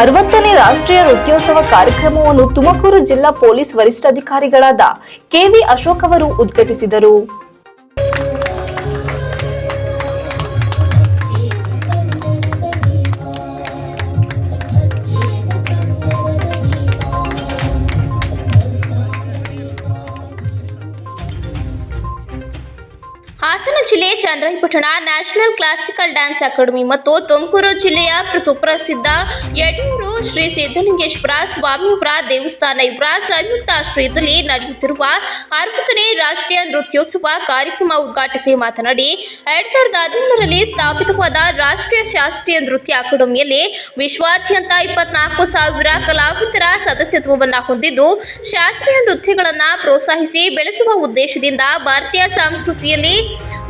ಅರವತ್ತನೇ ರಾಷ್ಟ್ರೀಯ ನೃತ್ಯೋತ್ಸವ ಕಾರ್ಯಕ್ರಮವನ್ನು ತುಮಕೂರು ಜಿಲ್ಲಾ ಪೊಲೀಸ್ ವರಿಷ್ಠಾಧಿಕಾರಿಗಳಾದ ಕೆವಿ ಅಶೋಕ್ ಅವರು ಉದ್ಘಾಟಿಸಿದರು. ಹಾಸನ ಜಿಲ್ಲೆ Chandrayapattana national classical dance academy ಮತ್ತು ತುಮಕೂರು ಜಿಲ್ಲೆಯ ಪ್ರ- ಸುಪ್ರಸಿದ್ಧ ಯಡಿಯೂರು ಶ್ರೀ ಸಿದ್ಧಲಿಂಗೇಶ್ವರ ಸ್ವಾಮಿಯವರ ದೇವಸ್ಥಾನ ಇವರ ಸಂಯುಕ್ತ ಆಶ್ರಯದಲ್ಲಿ ನಡೆಯುತ್ತಿರುವ ಅರವತ್ತನೇ ರಾಷ್ಟ್ರೀಯ ನೃತ್ಯೋತ್ಸವ ಕಾರ್ಯಕ್ರಮ ಉದ್ಘಾಟಿಸಿ ಮಾತನಾಡಿ, ಎರಡ್ ಸಾವಿರದ ಹದಿಮೂರರಲ್ಲಿ ಸ್ಥಾಪಿತವಾದ ರಾಷ್ಟ್ರೀಯ ಶಾಸ್ತ್ರೀಯ ನೃತ್ಯ ಅಕಾಡೆಮಿಯಲ್ಲಿ ವಿಶ್ವಾದ್ಯಂತ ಇಪ್ಪತ್ನಾಲ್ಕು ಸಾವಿರ ಕಲಾವಿದರ ಸದಸ್ಯತ್ವವನ್ನು ಹೊಂದಿದ್ದು, ಶಾಸ್ತ್ರೀಯ ನೃತ್ಯಗಳನ್ನು ಪ್ರೋತ್ಸಾಹಿಸಿ ಬೆಳೆಸುವ ಉದ್ದೇಶದಿಂದ ಭಾರತೀಯ ಸಂಸ್ಕೃತಿಯಲ್ಲಿ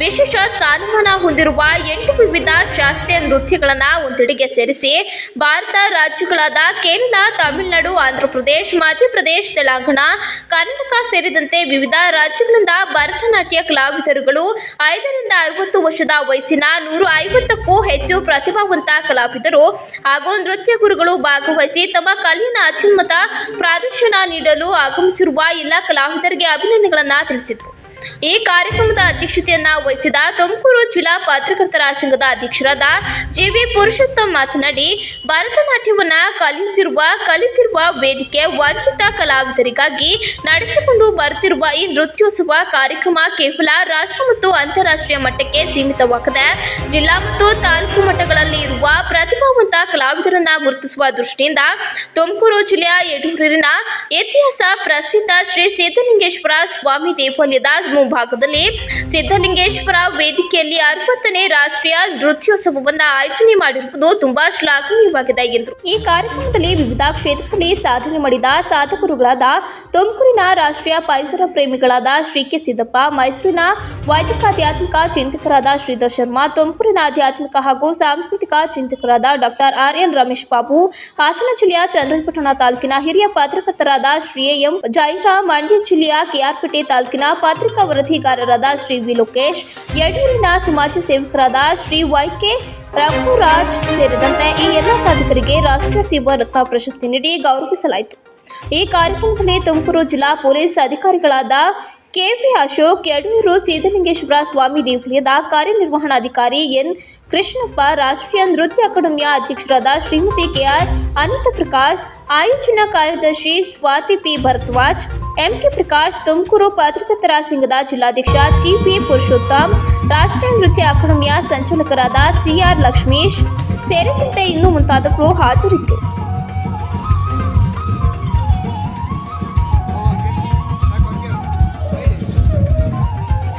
ವಿಶೇಷ ಸ್ಥಾನಮಾನ ಹೊಂದಿರುವ ಎಂಟು ವಿವಿಧ ಶಾಸ್ತ್ರೀಯ ನೃತ್ಯಗಳನ್ನು ಒಂದೆಡೆಗೆ ಸೇರಿಸಿ ಭಾರತ ರಾಜ್ಯಗಳಾದ ಕೇರಳ, ತಮಿಳುನಾಡು, ಆಂಧ್ರಪ್ರದೇಶ, ಮಧ್ಯಪ್ರದೇಶ, ತೆಲಂಗಾಣ, ಕರ್ನಾಟಕ ಸೇರಿದಂತೆ ವಿವಿಧ ರಾಜ್ಯಗಳಿಂದ ಭರತನಾಟ್ಯ ಕಲಾವಿದರುಗಳು ಐದರಿಂದ ಅರವತ್ತು ವರ್ಷದ ವಯಸ್ಸಿನ ನೂರ ಐವತ್ತಕ್ಕೂ ಹೆಚ್ಚು ಪ್ರತಿಭಾವಂತ ಕಲಾವಿದರು. ಹಾಗೂ ನೃತ್ಯ ಗುರುಗಳು ಭಾಗವಹಿಸಿ ತಮ್ಮ ಕಲಿನ ಅತ್ಯುನ್ನತ ಪ್ರದರ್ಶನ ನೀಡಲು ಆಗಮಿಸಿರುವ ಎಲ್ಲ ಕಲಾವಿದರಿಗೆ ಅಭಿನಂದನೆಗಳನ್ನು ತಿಳಿಸಿದರು. ಈ ಕಾರ್ಯಕ್ರಮದ ಅಧ್ಯಕ್ಷತೆಯನ್ನ ವಹಿಸಿದ ತುಮಕೂರು ಜಿಲ್ಲಾ ಪತ್ರಕರ್ತರ ಸಂಘದ ಅಧ್ಯಕ್ಷರಾದ ಜಿವಿ ಪುರುಷೋತ್ತಮ್ ಮಾತನಾಡಿ, ಭರತನಾಟ್ಯವನ್ನ ಕಲಿಯುತ್ತಿರುವ, ಕಲಿತಿರುವ ವೇದಿಕೆ ವಂಚಿತ ಕಲಾವಿದರಿಗಾಗಿ ನಡೆಸಿಕೊಂಡು ಬರುತ್ತಿರುವ ಈ ನೃತ್ಯೋತ್ಸವ ಕಾರ್ಯಕ್ರಮ ಕೇವಲ ರಾಷ್ಟ್ರ ಮತ್ತು ಅಂತಾರಾಷ್ಟ್ರೀಯ ಮಟ್ಟಕ್ಕೆ ಸೀಮಿತವಾಗದೆ, ಜಿಲ್ಲಾ ಮತ್ತು ತಾಲೂಕು ಮಟ್ಟಗಳಲ್ಲಿ ಇರುವ ಪ್ರತಿಭಾವಂತ ಕಲಾವಿದರನ್ನ ಗುರುತಿಸುವ ದೃಷ್ಟಿಯಿಂದ ತುಮಕೂರು ಜಿಲ್ಲೆಯ ಯಡೂರಿನ ಇತಿಹಾಸ ಪ್ರಸಿದ್ಧ ಶ್ರೀ ಸೀತಲಿಂಗೇಶ್ವರ ಸ್ವಾಮಿ ದೇವಾಲಯದ ಮುಂಭಾಗದಲ್ಲಿ ಸಿದ್ಧಲಿಂಗೇಶ್ವರ ವೇದಿಕೆಯಲ್ಲಿ ಅರವತ್ತನೇ ರಾಷ್ಟ್ರೀಯ ನೃತ್ಯೋತ್ಸವವನ್ನ ಆಯೋಜನೆ ಮಾಡಿರುವುದು ತುಂಬಾ ಶ್ಲಾಘನೀಯವಾಗಿದೆ ಎಂದರು. ಈ ಕಾರ್ಯಕ್ರಮದಲ್ಲಿ ವಿವಿಧ ಕ್ಷೇತ್ರದಲ್ಲಿ ಸಾಧನೆ ಮಾಡಿದ ಸಾಧಕರುಗಳಾದ ತುಮಕೂರಿನ ರಾಷ್ಟ್ರೀಯ ಪರಿಸರ ಪ್ರೇಮಿಗಳಾದ ಶ್ರೀ ಕೆ ಸಿದ್ದಪ್ಪ, ಮೈಸೂರಿನ ವೈದಿಕಾಧ್ಯಾತ್ಮಿಕ ಚಿಂತಕರಾದ ಶ್ರೀಧರ್ ಶರ್ಮಾ, ತುಮಕೂರಿನ ಆಧ್ಯಾತ್ಮಿಕ ಹಾಗೂ ಸಾಂಸ್ಕೃತಿಕ ಚಿಂತಕರಾದ doctor R N Ramesh Babu, Hassan ಜಿಲ್ಲೆಯ ಚಂದ್ರಪಟ್ಟಣ ತಾಲೂಕಿನ ಹಿರಿಯ ಪತ್ರಕರ್ತರಾದ ಶ್ರೀ ಎಂ ಜೈರಾಮ್, ಮಂಡ್ಯ ಜಿಲ್ಲೆಯ ಕೆಆರ್ಪೇಟೆ ತಾಲೂಕಿನ ಪತ್ರಿಕಾ ವರದಿಗಾರರಾದ ಶ್ರೀ ವಿ ಲೋಕೇಶ್, ಯಡೂರಿನ ಸಮಾಜ ಸೇವಕರಾದ ಶ್ರೀ ವೈಕೆ ರಘುರಾಜ್ ಸೇರಿದಂತೆ ಈ ಎಲ್ಲ ಸಾಧಕರಿಗೆ ರಾಷ್ಟ್ರೀಯ ಸೇವಾ ರತ್ನ ಪ್ರಶಸ್ತಿ ನೀಡಿ ಗೌರವಿಸಲಾಯಿತು. ಈ ಕಾರ್ಯಕ್ರಮದಲ್ಲಿ ತುಮಕೂರು ಜಿಲ್ಲಾ ಪೊಲೀಸ್ ಅಧಿಕಾರಿಗಳಾದ ಕೆವಿ ಅಶೋಕ್ ಯಡೂರು ಸಿದ್ದಲಿಂಗೇಶ್ವರ ಸ್ವಾಮಿ ದೇವಾಲಯದ ಕಾರ್ಯನಿರ್ವಹಣಾಧಿಕಾರಿ ಎನ್ ಕೃಷ್ಣಪ್ಪ, ರಾಷ್ಟ್ರೀಯ ನೃತ್ಯ ಅಕಾಡೆಮಿಯ ಅಧ್ಯಕ್ಷರಾದ ಶ್ರೀಮತಿ ಕೆಆರ್ ಅನಂತ ಪ್ರಕಾಶ್ ಆಯೋಜನಾ ಕಾರ್ಯದರ್ಶಿ Swati P Bharadwaj, M K Prakash, Tumakuru ಪತ್ರಕರ್ತರ ಸಂಘದ ಜಿಲ್ಲಾಧ್ಯಕ್ಷ ಜಿ ಪಿ ಪುರುಷೋತ್ತಮ್, ರಾಷ್ಟ್ರೀಯ ನೃತ್ಯ ಅಕಾಡೆಮಿಯ ಸಂಚಾಲಕರಾದ ಸಿಆರ್ ಲಕ್ಷ್ಮೀಶ್ ಸೇರಿದಂತೆ ಇನ್ನೂ ಮುಂತಾದವರು ಹಾಜರಿದ್ದರು.